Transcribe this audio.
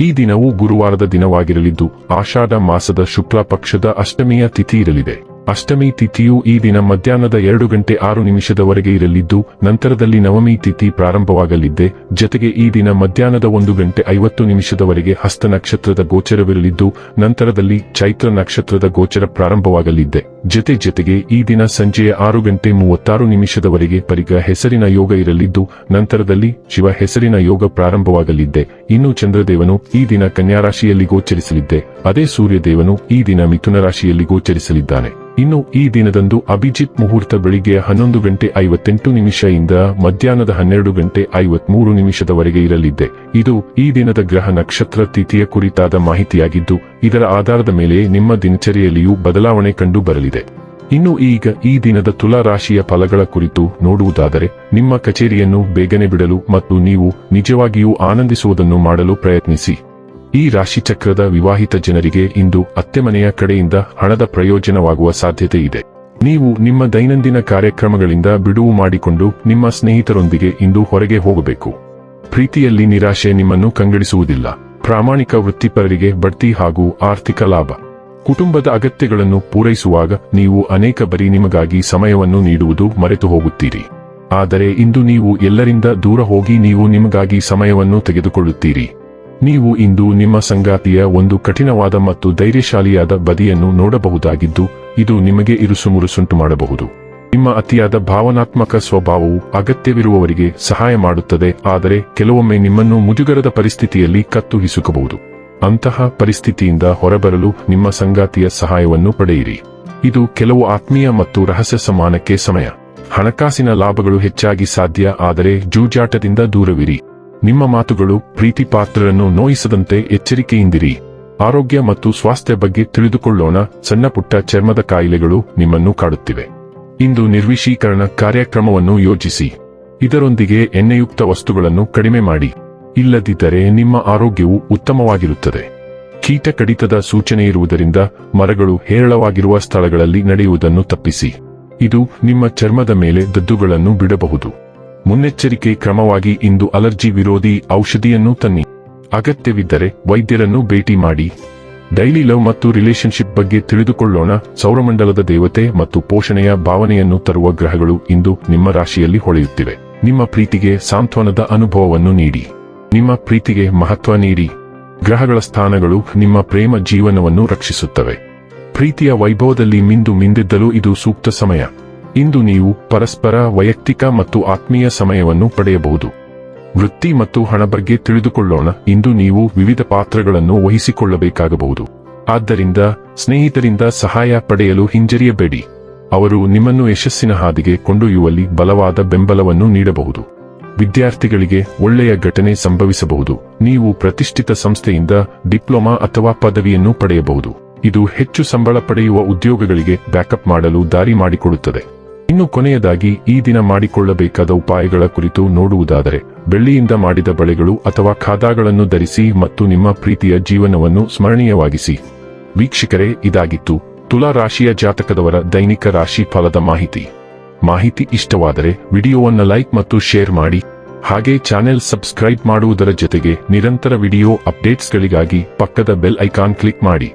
ಈ ದಿನವು ಗುರುವಾರದ ದಿನವಾಗಿರಲಿದ್ದು ಆಷಾಢ ಮಾಸದ ಶುಕ್ಲ ಪಕ್ಷದ ಅಷ್ಟಮಿಯ ತಿಥಿ ಇರಲಿದೆ. ಅಷ್ಟಮಿ ತಿಥಿಯು ಈ ದಿನ ಮಧ್ಯಾಹ್ನದ ಎರಡು ಗಂಟೆ ಆರು ನಿಮಿಷದವರೆಗೆ ಇರಲಿದ್ದು, ನಂತರದಲ್ಲಿ ನವಮಿ ತಿಥಿ ಪ್ರಾರಂಭವಾಗಲಿದ್ದೆ. ಜತೆಗೆ ಈ ದಿನ ಮಧ್ಯಾಹ್ನದ ಒಂದು ಗಂಟೆ ಐವತ್ತು ನಿಮಿಷದವರೆಗೆ ಹಸ್ತ ನಕ್ಷತ್ರದ ಗೋಚರವಿರಲಿದ್ದು, ನಂತರದಲ್ಲಿ ಚೈತ್ರ ನಕ್ಷತ್ರದ ಗೋಚರ ಪ್ರಾರಂಭವಾಗಲಿದ್ದೆ. ಜತೆ ಜತೆಗೆ ಈ ದಿನ ಸಂಜೆಯ ಆರು ಗಂಟೆ ಮೂವತ್ತಾರು ನಿಮಿಷದವರೆಗೆ ಪರಿಗ ಹೆಸರಿನ ಯೋಗ ಇರಲಿದ್ದು, ನಂತರದಲ್ಲಿ ಶಿವ ಹೆಸರಿನ ಯೋಗ ಪ್ರಾರಂಭವಾಗಲಿದ್ದೆ. ಇನ್ನು ಚಂದ್ರದೇವನು ಈ ದಿನ ಕನ್ಯಾರಾಶಿಯಲ್ಲಿ ಗೋಚರಿಸಲಿದ್ದೆ. ಅದೇ ಸೂರ್ಯದೇವನು ಈ ದಿನ ಮಿಥುನ ರಾಶಿಯಲ್ಲಿ ಗೋಚರಿಸಲಿದ್ದಾನೆ. ಇನ್ನು ಈ ದಿನದಂದು ಅಭಿಜಿತ್ ಮುಹೂರ್ತ ಬೆಳಿಗ್ಗೆ ಹನ್ನೊಂದು ಗಂಟೆ ಐವತ್ತೆಂಟು ನಿಮಿಷದಿಂದ ಮಧ್ಯಾಹ್ನದ ಹನ್ನೆರಡು ಗಂಟೆ ಐವತ್ಮೂರು ನಿಮಿಷದವರೆಗೆ ಇರಲಿದೆ. ಇದು ಈ ದಿನದ ಗ್ರಹ ನಕ್ಷತ್ರ ತಿಥಿಯ ಕುರಿತಾದ ಮಾಹಿತಿಯಾಗಿದ್ದು, ಇದರ ಆಧಾರದ ಮೇಲೆ ನಿಮ್ಮ ದಿನಚರಿಯಲ್ಲಿಯೂ ಬದಲಾವಣೆ ಕಂಡು ಬರಲಿದೆ. ಇನ್ನು ಈಗ ಈ ದಿನದ ತುಲಾ ರಾಶಿಯ ಫಲಗಳ ಕುರಿತು ನೋಡುವುದಾದರೆ, ನಿಮ್ಮ ಕಚೇರಿಯನ್ನು ಬೇಗನೆ ಬಿಡಲು ಮತ್ತು ನೀವು ನಿಜವಾಗಿಯೂ ಆನಂದಿಸುವುದನ್ನು ಮಾಡಲು ಪ್ರಯತ್ನಿಸಿ. ಈ ರಾಶಿಚಕ್ರದ ವಿವಾಹಿತ ಜನರಿಗೆ ಇಂದು ಅತ್ತೆಮನೆಯ ಕಡೆಯಿಂದ ಹಣದ ಪ್ರಯೋಜನವಾಗುವ ಸಾಧ್ಯತೆ ಇದೆ. ನೀವು ನಿಮ್ಮ ದೈನಂದಿನ ಕಾರ್ಯಕ್ರಮಗಳಿಂದ ಬಿಡುವು ಮಾಡಿಕೊಂಡು ನಿಮ್ಮ ಸ್ನೇಹಿತರೊಂದಿಗೆ ಇಂದು ಹೊರಗೆ ಹೋಗಬೇಕು. ಪ್ರೀತಿಯಲ್ಲಿ ನಿರಾಶೆ ನಿಮ್ಮನ್ನು ಕಂಗಡಿಸುವುದಿಲ್ಲ. ಪ್ರಾಮಾಣಿಕ ವೃತ್ತಿಪರರಿಗೆ ಬಡ್ತಿ ಹಾಗೂ ಆರ್ಥಿಕ ಲಾಭ. ಕುಟುಂಬದ ಅಗತ್ಯಗಳನ್ನು ಪೂರೈಸುವಾಗ ನೀವು ಅನೇಕ ಬರಿ ನಿಮಗಾಗಿ ಸಮಯವನ್ನು ನೀಡುವುದು ಮರೆತು ಹೋಗುತ್ತೀರಿ. ಆದರೆ ಇಂದು ನೀವು ಎಲ್ಲರಿಂದ ದೂರ ಹೋಗಿ ನೀವು ನಿಮಗಾಗಿ ಸಮಯವನ್ನು ತೆಗೆದುಕೊಳ್ಳುತ್ತೀರಿ. ನೀವು ಇಂದು ನಿಮ್ಮ ಸಂಗಾತಿಯ ಒಂದು ಕಠಿಣವಾದ ಮತ್ತು ಧೈರ್ಯಶಾಲಿಯಾದ ಬದಿಯನ್ನು ನೋಡಬಹುದಾಗಿದ್ದು, ಇದು ನಿಮಗೆ ಇರುಸುಮುರುಸುಂಟು ಮಾಡಬಹುದು. ನಿಮ್ಮ ಅತಿಯಾದ ಭಾವನಾತ್ಮಕ ಸ್ವಭಾವವು ಅಗತ್ಯವಿರುವವರಿಗೆ ಸಹಾಯ ಮಾಡುತ್ತದೆ, ಆದರೆ ಕೆಲವೊಮ್ಮೆ ನಿಮ್ಮನ್ನು ಮುಜುಗರದ ಪರಿಸ್ಥಿತಿಯಲ್ಲಿ ಕತ್ತು ಹಿಸುಕಬಹುದು ಅಂತಹ ಪರಿಸ್ಥಿತಿಯಿಂದ ಹೊರಬರಲು ನಿಮ್ಮ ಸಂಗಾತಿಯ ಸಹಾಯವನ್ನು ಪಡೆಯಿರಿ. ಇದು ಕೆಲವು ಆತ್ಮೀಯ ಮತ್ತು ರಹಸ್ಯ ಸಮಾನಕ್ಕೆ ಸಮಯ. ಹಣಕಾಸಿನ ಲಾಭಗಳು ಹೆಚ್ಚಾಗಿ ಸಾಧ್ಯ, ಆದರೆ ಜೂಜಾಟದಿಂದ ದೂರವಿರಿ. ನಿಮ್ಮ ಮಾತುಗಳು ಪ್ರೀತಿ ಪಾತ್ರರನ್ನು ನೋಯಿಸದಂತೆ ಎಚ್ಚರಿಕೆಯಿಂದಿರಿ. ಆರೋಗ್ಯ ಮತ್ತು ಸ್ವಾಸ್ಥ್ಯ ಬಗ್ಗೆ ತಿಳಿದುಕೊಳ್ಳೋಣ. ಸಣ್ಣಪುಟ್ಟ ಚರ್ಮದ ಕಾಯಿಲೆಗಳು ನಿಮ್ಮನ್ನು ಕಾಡುತ್ತಿವೆ. ಇಂದು ನಿರ್ವಿಶೀಕರಣ ಕಾರ್ಯಕ್ರಮವನ್ನು ಯೋಜಿಸಿ. ಇದರೊಂದಿಗೆ ಎಣ್ಣೆಯುಕ್ತ ವಸ್ತುಗಳನ್ನು ಕಡಿಮೆ ಮಾಡಿ. ಇಲ್ಲದಿದ್ದರೆ ನಿಮ್ಮ ಆರೋಗ್ಯವು ಉತ್ತಮವಾಗಿರುತ್ತದೆ. ಕೀಟ ಕಡಿತದ ಸೂಚನೆ ಇರುವುದರಿಂದ ಮರಗಳು ಹೇರಳವಾಗಿರುವ ಸ್ಥಳಗಳಲ್ಲಿ ನಡೆಯುವುದನ್ನು ತಪ್ಪಿಸಿ. ಇದು ನಿಮ್ಮ ಚರ್ಮದ ಮೇಲೆ ದದ್ದುಗಳನ್ನು ಬಿಡಬಹುದು. ಮುನ್ನೆಚ್ಚರಿಕೆ ಕ್ರಮವಾಗಿ ಇಂದು ಅಲರ್ಜಿ ವಿರೋಧಿ ಔಷಧಿಯನ್ನು ತನ್ನಿ. ಅಗತ್ಯವಿದ್ದರೆ ವೈದ್ಯರನ್ನು ಭೇಟಿ ಮಾಡಿ. ಡೈಲಿ ಲವ್ ಮತ್ತು ರಿಲೇಶನ್ಶಿಪ್ ಬಗ್ಗೆ ತಿಳಿದುಕೊಳ್ಳೋಣ. ಸೌರಮಂಡಲದ ದೇವತೆ ಮತ್ತು ಪೋಷಣೆಯ ಭಾವನೆಯನ್ನು ತರುವ ಗ್ರಹಗಳು ಇಂದು ನಿಮ್ಮ ರಾಶಿಯಲ್ಲಿ ಹೊಳೆಯುತ್ತಿವೆ. ನಿಮ್ಮ ಪ್ರೀತಿಗೆ ಸಾಂತ್ವನದ ಅನುಭವವನ್ನು ನೀಡಿ. ನಿಮ್ಮ ಪ್ರೀತಿಗೆ ಮಹತ್ವ ನೀಡಿ. ಗ್ರಹಗಳ ಸ್ಥಾನಗಳು ನಿಮ್ಮ ಪ್ರೇಮ ಜೀವನವನ್ನು ರಕ್ಷಿಸುತ್ತವೆ. ಪ್ರೀತಿಯ ವೈಭವದಲ್ಲಿ ಮಿಂದು ಮಿಂದಿದ್ದಲು ಇದು ಸೂಕ್ತ ಸಮಯ. ಇಂದು ನೀವು ಪರಸ್ಪರ ವೈಯಕ್ತಿಕ ಮತ್ತು ಆತ್ಮೀಯ ಸಮಯವನ್ನು ಪಡೆಯಬಹುದು. ವೃತ್ತಿ ಮತ್ತು ಹಣ ಬಗ್ಗೆ ತಿಳಿದುಕೊಳ್ಳೋಣ. ಇಂದು ನೀವು ವಿವಿಧ ಪಾತ್ರಗಳನ್ನು ವಹಿಸಿಕೊಳ್ಳಬೇಕಾಗಬಹುದು. ಆದ್ದರಿಂದ ಸ್ನೇಹಿತರಿಂದ ಸಹಾಯ ಪಡೆಯಲು ಹಿಂಜರಿಯಬೇಡಿ. ಅವರು ನಿಮ್ಮನ್ನು ಯಶಸ್ಸಿನ ಹಾದಿಗೆ ಕೊಂಡೊಯ್ಯುವಲ್ಲಿ ಬಲವಾದ ಬೆಂಬಲವನ್ನು ನೀಡಬಹುದು. ವಿದ್ಯಾರ್ಥಿಗಳಿಗೆ ಒಳ್ಳೆಯ ಘಟನೆ ಸಂಭವಿಸಬಹುದು. ನೀವು ಪ್ರತಿಷ್ಠಿತ ಸಂಸ್ಥೆಯಿಂದ ಡಿಪ್ಲೊಮಾ ಅಥವಾ ಪದವಿಯನ್ನು ಪಡೆಯಬಹುದು. ಇದು ಹೆಚ್ಚು ಸಂಬಳ ಪಡೆಯುವ ಉದ್ಯೋಗಗಳಿಗೆ ಬ್ಯಾಕಪ್ ಮಾಡಲು ದಾರಿ ಮಾಡಿಕೊಡುತ್ತದೆ. ಇನ್ನು ಕೊನೆಯದಾಗಿ ಈ ದಿನ ಮಾಡಿಕೊಳ್ಳಬೇಕಾದ ಉಪಾಯಗಳ ಕುರಿತು ನೋಡುವುದಾದರೆ, ಬೆಳ್ಳಿಯಿಂದ ಮಾಡಿದ ಬಳೆಗಳು ಅಥವಾ ಖಾದಾಗಳನ್ನು ಧರಿಸಿ ಮತ್ತು ನಿಮ್ಮ ಪ್ರೀತಿಯ ಜೀವನವನ್ನು ಸ್ಮರಣೀಯವಾಗಿಸಿ. ವೀಕ್ಷಕರೇ, ಇದಾಗಿತ್ತು ತುಲಾ ರಾಶಿಯ ಜಾತಕದವರ ದೈನಿಕ ರಾಶಿ ಫಲದ ಮಾಹಿತಿ. ಮಾಹಿತಿ ಇಷ್ಟವಾದರೆ ವಿಡಿಯೋವನ್ನು ಲೈಕ್ ಮತ್ತು ಶೇರ್ ಮಾಡಿ. ಹಾಗೆ ಚಾನೆಲ್ ಸಬ್ಸ್ಕ್ರೈಬ್ ಮಾಡುವುದರ ಜೊತೆಗೆ ನಿರಂತರ ವಿಡಿಯೋ ಅಪ್ಡೇಟ್ಸ್ಗಳಿಗಾಗಿ ಪಕ್ಕದ ಬೆಲ್ ಐಕಾನ್ ಕ್ಲಿಕ್ ಮಾಡಿ.